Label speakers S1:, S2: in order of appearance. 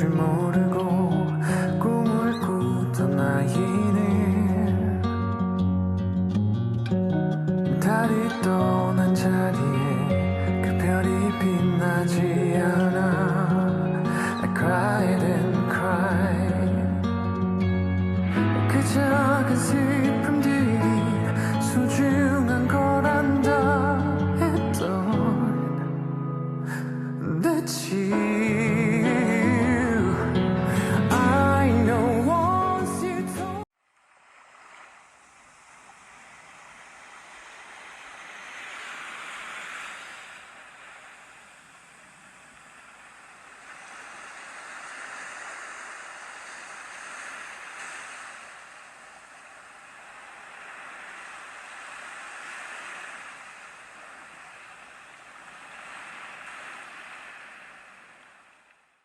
S1: 줄 모르고 꿈을 꾸던 아이는 달이 떠난 자리에 그 별이 빛나지 않아 I cried and cried 그 작은 슬픔들이 소중한 거란다 했던 내 집.